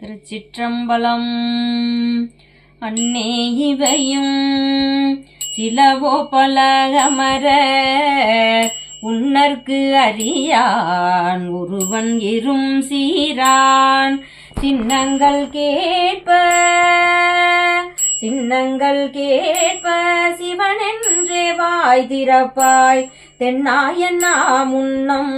திருச்சிற்றம்பலம். அன்னே இவையும் சிலவோ பலகமர உன்னர்க்கு அறியான் ஒருவன் இரும் சீரான். சின்னங்கள் கேட்ப சின்னங்கள் கேட்ப சிவன் என்றே வாய் திறப்பாய். தென்னாயன்னா முன்னம்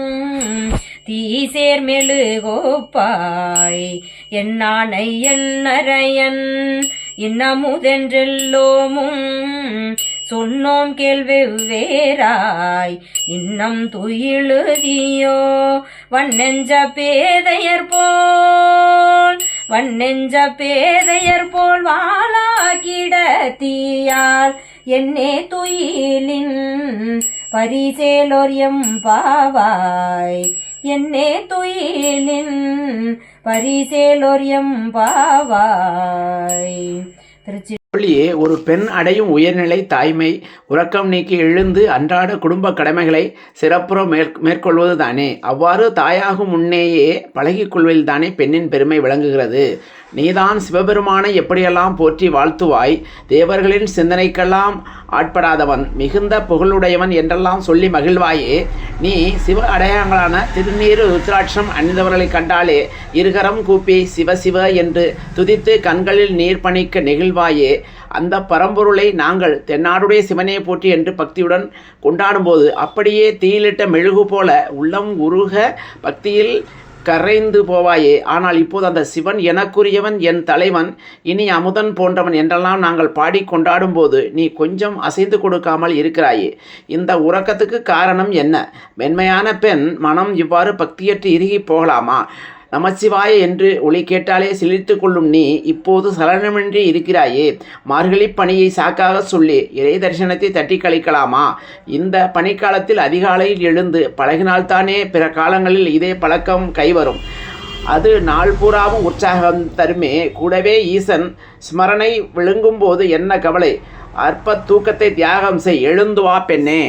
தீசேர் மெழுகோப்பாய் என்னானை என்னரையன் இன்னமுதென்றெல்லோமும் சொன்னோம் கேள்வெவ்வேராய் இன்னம் துயிழுதியோ வண்ணெஞ்ச பேதையர் போல் வண்ணெஞ்ச பேதையர் போல் வாழாகிட தீயால். என்னே துயிலின் பரிசேலொரியம் பாவாய். என்னே துயிலின் பரிசேலொரியம் பாவாய். திருச்சி ஒளியே ஒரு பெண் அடையும் உயர்நிலை தாய்மை உறக்கம் நீக்கி எழுந்து அன்றாட குடும்ப கடமைகளை சிறப்புற மேற் மேற்கொள்வது தானே அவ்வாறு தாயாகும் முன்னேயே பழகிக்கொள்வதில் தானே பெண்ணின் பெருமை விளங்குகிறது. நீதான் சிவபெருமானை எப்படியெல்லாம் போற்றி வாழ்த்துவாய்? தேவர்களின் சிந்தனைக்கெல்லாம் ஆட்படாதவன் மிகுந்த புகழுடையவன் என்றெல்லாம் சொல்லி மகிழ்வாயே. நீ சிவ அடையாளங்களான திருநீறு ருத்ராட்சம் அணிந்தவர்களை கண்டாலே இருகரம் கூப்பி சிவ சிவ என்று துதித்து கண்களில் நீர் பணிக்க நெகிழ்வாயே. அந்த பரம்பொருளை நாங்கள் தென்னாடுடைய சிவனே போற்றி என்று பக்தியுடன் கொண்டாடும்போது அப்படியே தீயிலிட்ட மெழுகு போல உள்ளம் உருக பக்தியில் கரைந்து போவாயே. ஆனால் இப்போது அந்த சிவன் எனக்குரியவன் என் தலைவன் இனி அமுதன் போன்றவன் என்றெல்லாம் நாங்கள் பாடி கொண்டாடும்போது நீ கொஞ்சம் அசைந்து கொடுக்காமல் இருக்கிறாயே. இந்த உறக்கத்துக்கு காரணம் என்ன? மென்மையான பெண் மனம் இவ்வாறு பக்தியற்று இறுகி போகலாமா? நமச்சிவாய என்று ஒளி கேட்டாலே சிலிர்த்து கொள்ளும் நீ இப்போது சலனமின்றி இருக்கிறாயே. மார்கழி பணியை சாக்காக சொல்லி இறை தரிசனத்தை தட்டி கழிக்கலாமா? இந்த பனிக்காலத்தில் அதிகாலையில் எழுந்து பழகினால்தானே பிற காலங்களில் இதே பழக்கம் கைவரும். அது நாள் பூராவும் உற்சாகம் தருமே. கூடவே ஈசன் ஸ்மரணை விழுங்கும்போது என்ன கவலை? அற்ப தூக்கத்தை தியாகம் செய் எழுந்து வா பெண்ணே.